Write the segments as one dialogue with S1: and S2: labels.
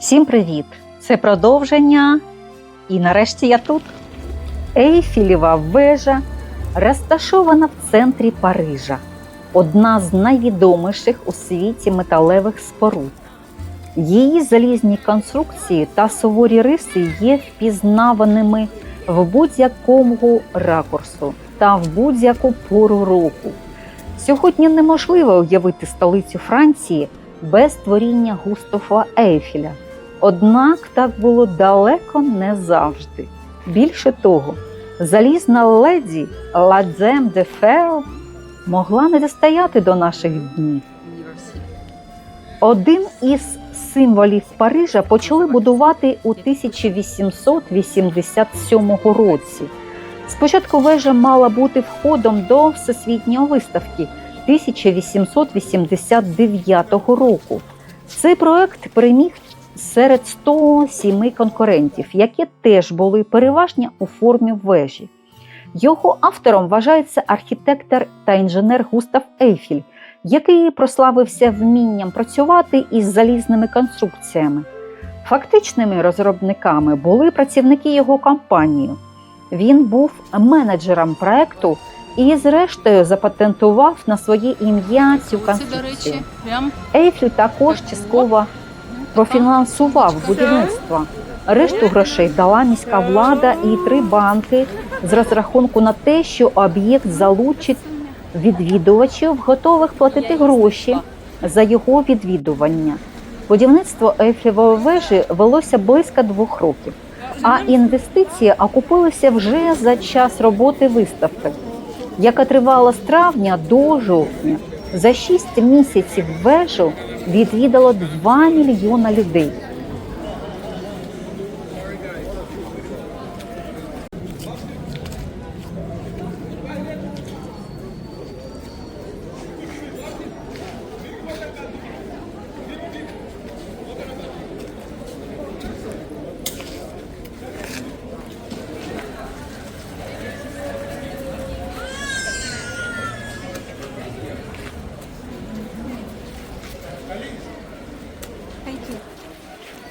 S1: Всім привіт! Це продовження. І нарешті я тут. Ейфілєва вежа розташована в центрі Парижа, одна з найвідоміших у світі металевих споруд. Її залізні конструкції та суворі риси є впізнаваними в будь-якому ракурсу та в будь-яку пору року. Сьогодні неможливо уявити столицю Франції без творіння Густава Ейфеля. Однак так було далеко не завжди. Більше того, залізна леді Ладзем де Фер могла не достояти до наших днів. Один із символів Парижа почали будувати у 1887 році. Спочатку вежа мала бути входом до Всесвітньої виставки 1889 року. Цей проект переміг серед 107 конкурентів, які теж були переважно у формі вежі. Його автором вважається архітектор та інженер Густав Ейфіль, який прославився вмінням працювати із залізними конструкціями. Фактичними розробниками були працівники його компанії. Він був менеджером проекту і, зрештою, запатентував на своє ім'я цю конструкцію. Ейфлю також частково профінансував будівництво. Решту грошей дала міська влада і три банки з розрахунку на те, що об'єкт залучить відвідувачів, готових платити гроші за його відвідування. Будівництво Ейфлевої вежі велося близько двох років, а інвестиції окупилися вже за час роботи виставки, яка тривала з травня до жовтня. За шість місяців вежу відвідало 2 мільйона людей.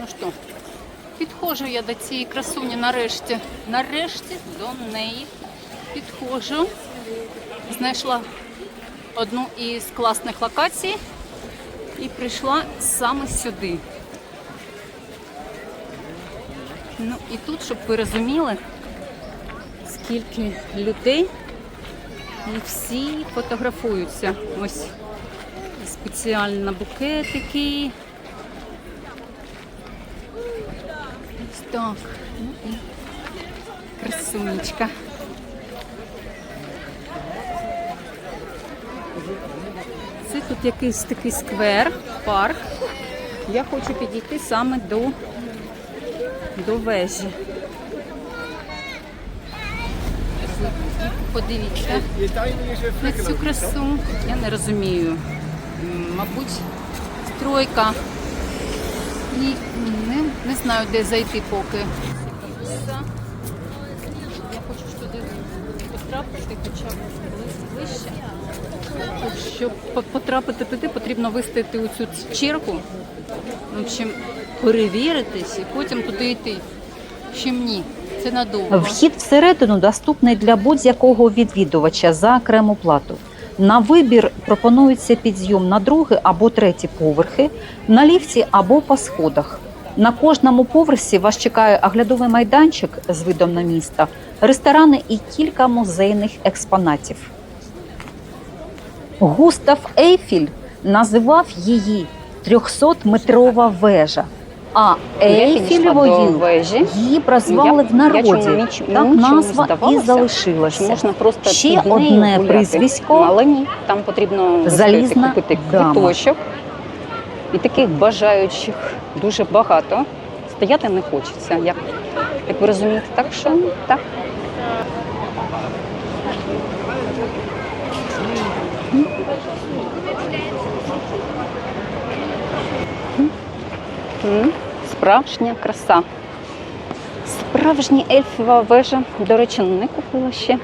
S2: Ну що, підходжу я до цієї красуні нарешті. Нарешті до неї підходжу. Знайшла одну із класних локацій і прийшла саме сюди. Ну і тут, щоб ви розуміли, скільки людей і всі фотографуються. Ось спеціально букетики. Так. Ну красунечка. Це тут якийсь такий сквер, парк. Я хочу підійти саме до, до вежі. Подивіться на цю красу. Я не розумію. Мабуть, стройка. І не, не знаю, де зайти поки. Я хочу туди потрапити, хоча б ближче. Щоб потрапити туди, потрібно вистояти у цю чергу. В общем, перевіритись і потім туди йти. Чим ні. Це надовго.
S1: Вхід всередину доступний для будь-якого відвідувача за окрему плату. На вибір пропонується підйом на другий або третій поверхи, на ліфті або по сходах. На кожному поверсі вас чекає оглядовий майданчик з видом на місто, ресторани і кілька музейних експонатів. Густав Ейфіль називав її 300-метрова вежа, а Ейфілевою
S3: вежі.
S1: її прозвали в народі. Так назва і залишилася.
S3: Можна просто
S1: Ще одне прізвисько.
S3: Ну, Але ні, там потрібно
S1: Залізна
S3: купити
S1: дама.
S3: квиточок. І таких бажаючих дуже багато. Стояти не хочеться, як, як ви розумієте. Так що так. М, Справжня краса. Справжня ельфова вежа. До речі, не купила ще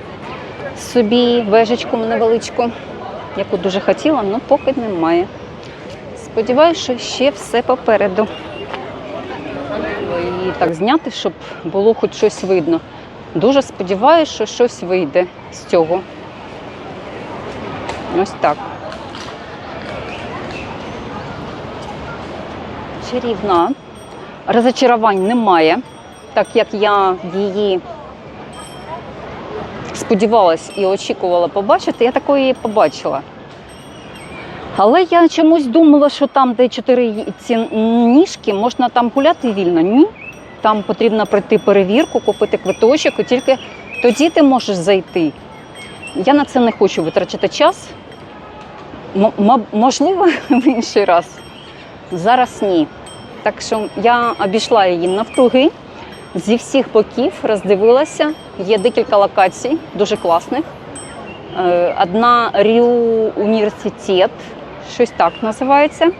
S3: собі вежечку невеличку, яку дуже хотіла, але поки немає. Сподіваюся, що ще все попереду. і так зняти, щоб було хоч щось видно. Дуже сподіваюся, що щось вийде з цього. Ось так. Чарівна. Розочарувань немає, так як я її сподівалась і очікувала побачити, я такої побачила. Але я чомусь думала, що там, де чотири ці ніжки, можна там гуляти вільно. Ні. Там потрібно пройти перевірку, купити квиточок, і тільки тоді ти можеш зайти. Я на це не хочу витрачати час. М- можливо, в інший раз. Зараз ні. Так що я обійшла її навкруги, зі всіх боків роздивилася. Є декілька локацій, дуже класних. Е, Одна Ріу університет, щось так називається.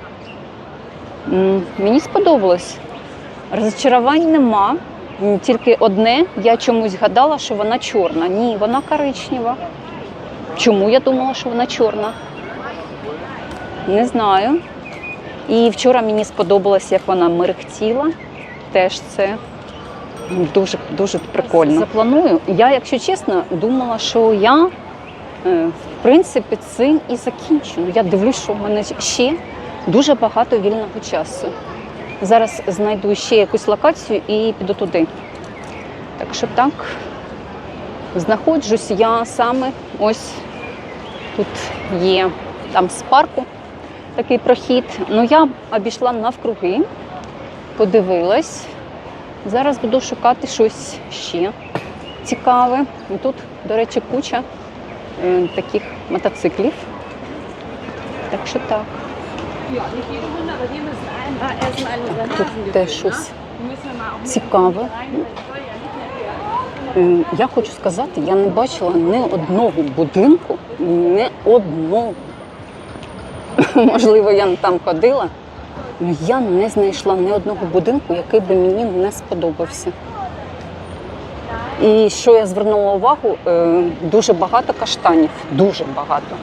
S3: Мені сподобалось. Розчарувань нема. Тільки одне, я чомусь гадала, що вона чорна. Ні, вона коричнева. Чому я думала, що вона чорна? Не знаю. І вчора мені сподобалось, як вона мерехтіла. Теж це дуже, дуже прикольно. Запланую. Я, якщо чесно, думала, що я е, в принципі цим і закінчу. Я дивлюсь, що в мене ще дуже багато вільного часу. Зараз знайду ще якусь локацію і піду туди. Так що так, знаходжусь я саме ось тут є там з парку такий прохід. Ну я обійшла навкруги, подивилась. Зараз буду шукати щось ще цікаве. І тут, до речі, куча е, таких мотоциклів. Так що так. Тут теж щось цікаве. Е, Я хочу сказати, я не бачила ні одного будинку, ні одного. Можливо, я там ходила, але я не знайшла ні одного будинку, який би мені не сподобався. І що я звернула увагу, е, дуже багато каштанів, дуже багато.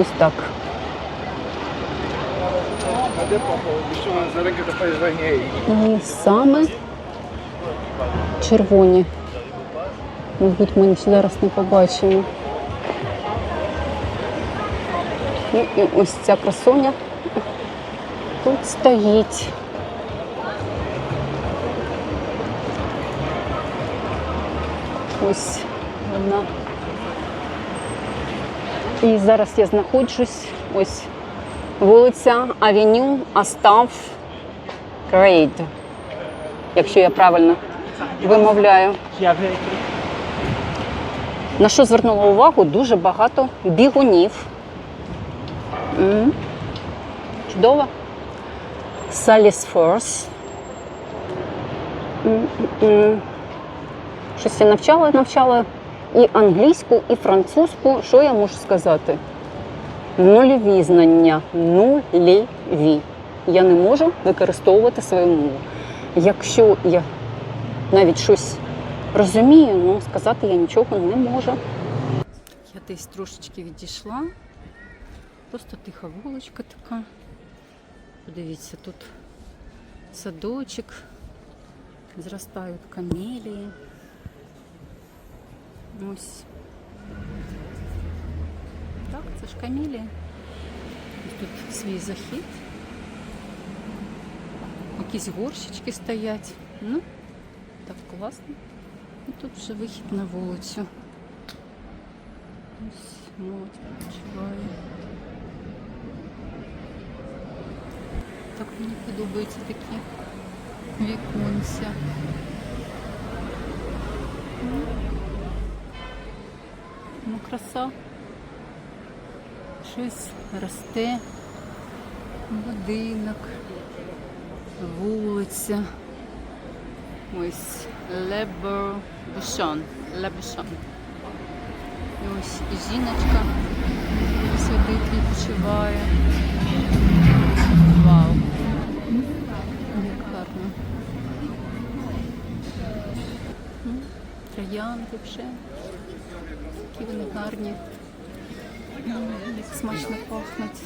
S3: Ось так. І саме червоні. Мабуть, ми зараз не побачимо. Ну і ось ця красуня тут стоїть. Ось вона. І зараз я знаходжусь ось вулиця Авеню Астав Крейд, якщо я правильно вимовляю. На що звернула увагу? Дуже багато бігунів. М. Чудово. Саліс Форс. М-м-м. Щось я навчала, навчала і англійську, і французьку. Що я можу сказати? Нульові знання. Нульові. Я не можу використовувати свою мову. Якщо я навіть щось розумію, ну сказати я нічого не можу.
S2: Я десь трошечки відійшла. Просто тиха вуличка така. Подивіться, тут садочок, зростають камелії. Ось. Так, це ж камелія. Ось тут свій захід. Якісь горщички стоять. Ну, так класно. І тут вже вихід на вулицю. Ось молодь відпочиває. Так мені подобаються такі віконця. Ну, Ну, краса. Щось росте. Будинок, вулиця. Ось Лебер Бушон. Лебушон. І ось і жіночка сидить, відпочиває. Вау. Як гарно. Троянди вже. Які вони гарні. Смачно пахнуть.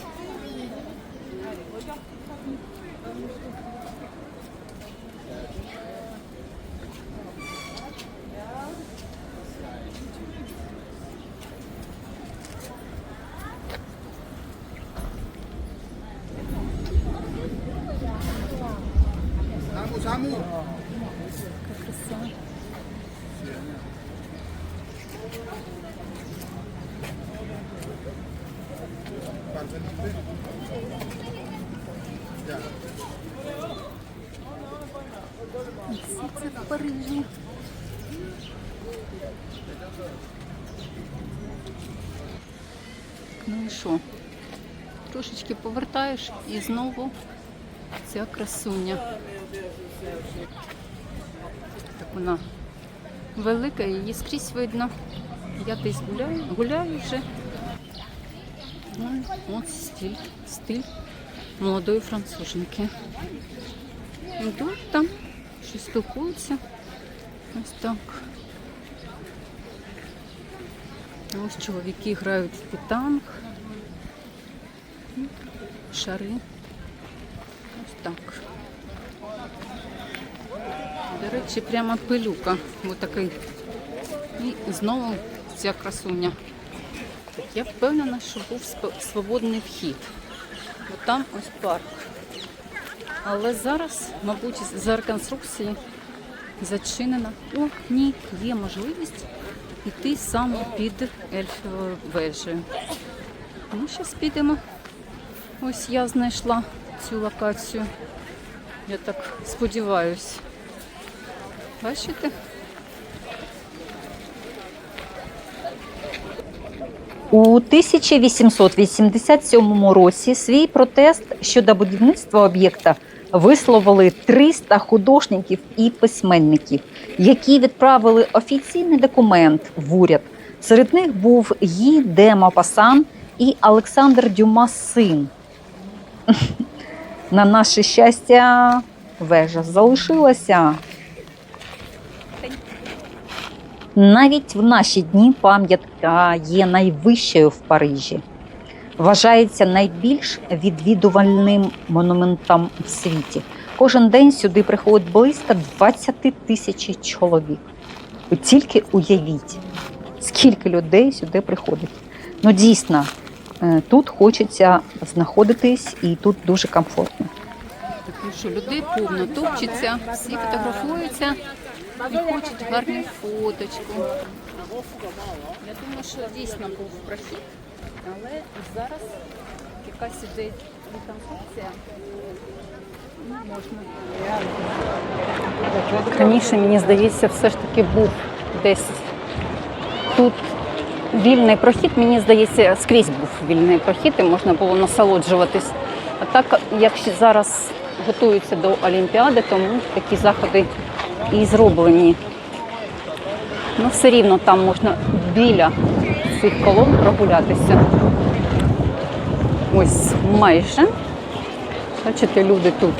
S2: Це в Парижі. Ну і що? Трошечки повертаєш і знову ця красуня. Так вона велика, її скрізь видно. Я десь гуляю, гуляю вже. От стиль, стиль молодої француженки. Йдуть там, щось спілкуються. Ось так. Ось чоловіки грають в питанг. Шари. Ось так. До речі, прямо пилюка. Ось такий. І знову ця красуня. Так, я впевнена, що був свободний вхід. Бо там ось парк. Але зараз, мабуть, за реконструкції зачинена. О, ні, є можливість йти саме під ельфовою вежею. Ну, зараз підемо. Ось я знайшла цю локацію. Я так сподіваюсь. Бачите?
S1: У 1887 році свій протест щодо будівництва об'єкта висловили 300 художників і письменників, які відправили офіційний документ в уряд. Серед них був Гі де Мопасан і Олександр Дюма син. На наше щастя, вежа залишилася. Навіть в наші дні пам'ятка є найвищою в Парижі. Вважається найбільш відвідувальним монументом в світі. Кожен день сюди приходить близько 20 тисяч чоловік. Ви тільки уявіть, скільки людей сюди приходить. Ну дійсно, е, тут хочеться знаходитись і тут дуже комфортно.
S2: Тому що людей повно топчеться, всі фотографуються і хочуть гарну фоточку. Я думаю, що дійсно був прохід, але зараз якась іде реконструкція. Ну, можна.
S3: Раніше, мені здається, все ж таки був десь тут вільний прохід. Мені здається, скрізь був вільний прохід і можна було насолоджуватись. А так, як ще зараз готуються до Олімпіади, тому такі заходи і зроблені. Ну, все рівно там можна біля цих колон прогулятися. Ось майже. Бачите, люди тут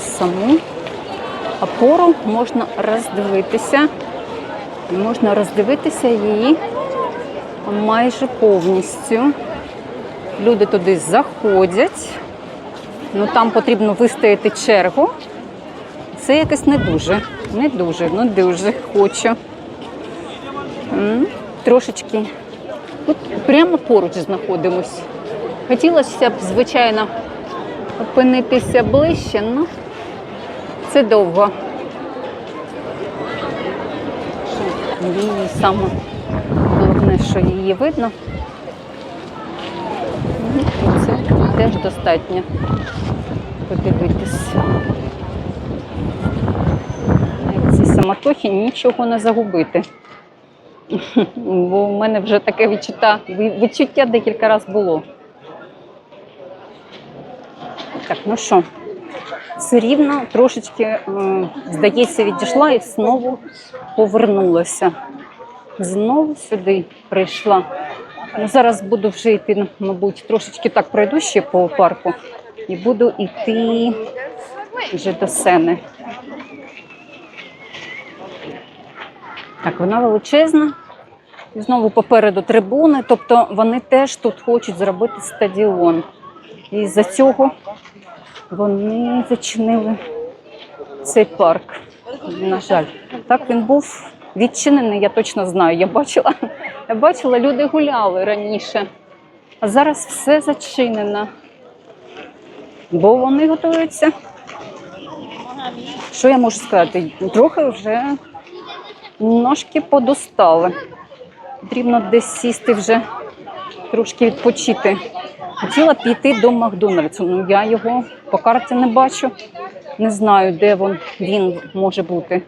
S3: саму опору можна роздивитися. Можна роздивитися її майже повністю. Люди туди заходять. Ну там потрібно вистояти чергу. Це якось не дуже, не дуже, ну дуже хочу. Трошечки. От прямо поруч знаходимось. Хотілося б, звичайно, опинитися ближче, ну це довго. Її саме головне, що її видно. І Це теж достатньо подивитись. Самотохі нічого не загубити. Бо в мене вже таке відчуття, відчуття декілька разів було. Так, ну що, все рівно трошечки, здається, відійшла і знову повернулася. Знову сюди прийшла. Ну, зараз буду вже йти, мабуть, трошечки так пройду ще по парку і буду йти вже до сени. Так, вона величезна. І Знову попереду трибуни, тобто вони теж тут хочуть зробити стадіон.
S4: І з-за цього вони зачинили цей парк. На жаль, так він був відчинений, я точно знаю. Я бачила, я бачила, люди гуляли раніше. А зараз все зачинено. Бо вони готуються. Що я можу сказати? Трохи вже ножки подостали. Потрібно десь сісти вже трошки відпочити. Хотіла піти до Макдональдсу, ну я його по карті не бачу. Не знаю, де він, він може бути.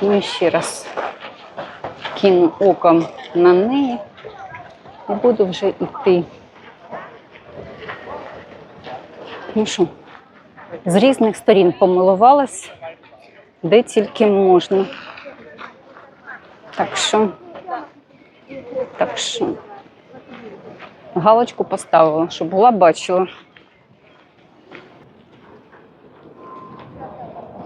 S4: Ну і ще раз кину оком на неї і буду вже йти. Ну що, з різних сторін помилувалась, де тільки можна. Так що, так що, галочку поставила, щоб була бачила.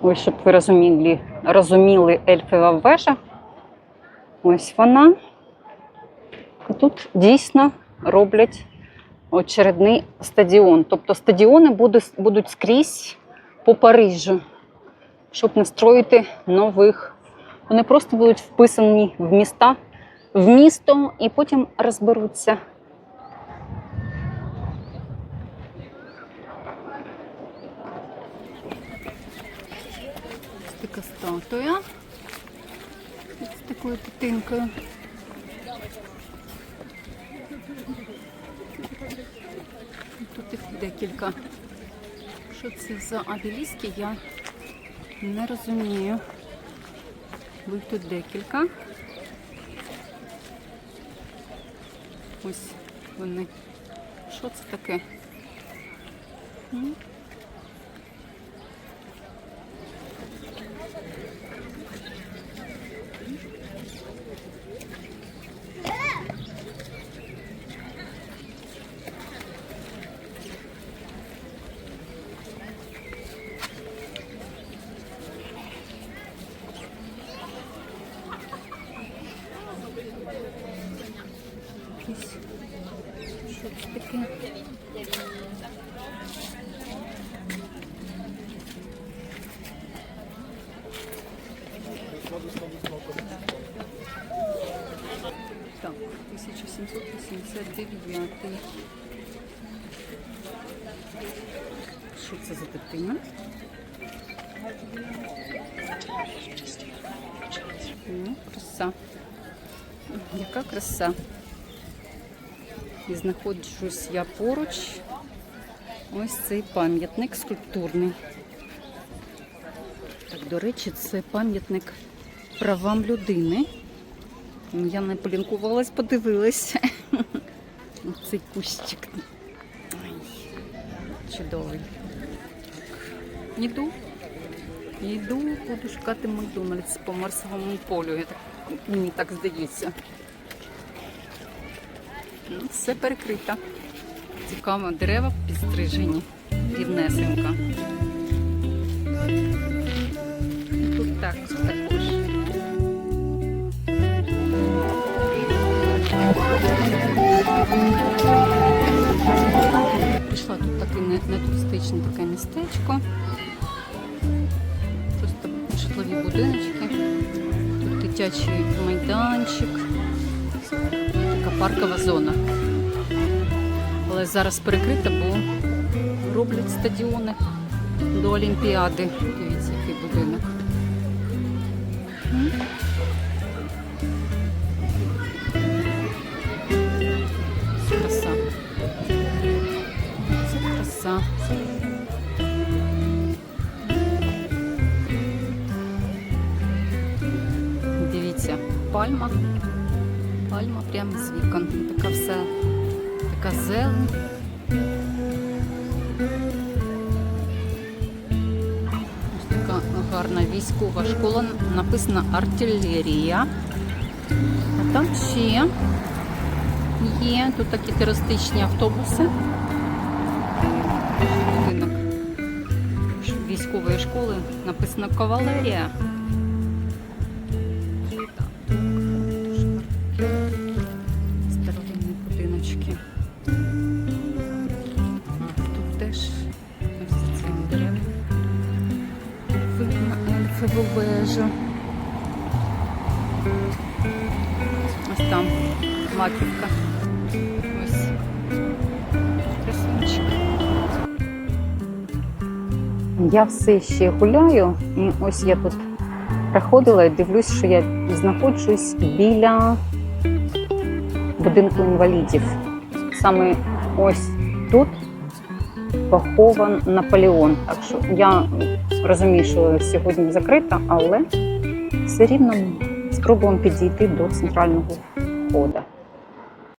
S4: Ось, щоб ви розуміли, розуміли ельфова вежа. Ось вона. І тут дійсно роблять очередний стадіон. Тобто стадіони будуть, скрізь по Парижу, щоб не строїти нових. Вони просто будуть вписані в міста, в місто і потім розберуться.
S3: Така статуя. З такою дитинкою. Тут їх декілька. Що це за обеліски, я не розумію. Їх тут декілька. Ось вони. Що це таке? Що таке? Так, 1789. Що це за дитина? Ну, краса. Яка краса. І знаходжусь я поруч. Ось цей пам'ятник скульптурний. Так, до речі, це пам'ятник правам людини. Ну, Я не полінкувалась, подивилась. Цей кущик. Ой, чудовий. Іду. Йду, буду шукати Макдональдс по Марсовому полю. Мені так здається. Все перекрито. Цікаво, дерева підстрижені, рівнесенько. Тут так також. Прийшла тут таке не туристичне таке містечко. Просто житлові будиночки. Тут дитячий майданчик. Паркова зона. Але зараз перекрита, бо роблять стадіони до Олімпіади. Дивіться, який будинок. Краса. Це краса. Дивіться, пальма. Пальма прямо з вікон. Така вся така зелень. Ось така гарна військова школа. Написано артилерія. А там ще є тут такі туристичні автобуси. Військової школи написано кавалерія.
S2: Вежу. Ось там маківка. Ось. Красунчик.
S3: Я все ще гуляю, і ось я тут приходила і дивлюсь, що я знаходжусь біля будинку інвалідів. Саме ось тут похован Наполеон. Так що я розумію, що сьогодні закрита, але все рівно спробуємо підійти до центрального входу.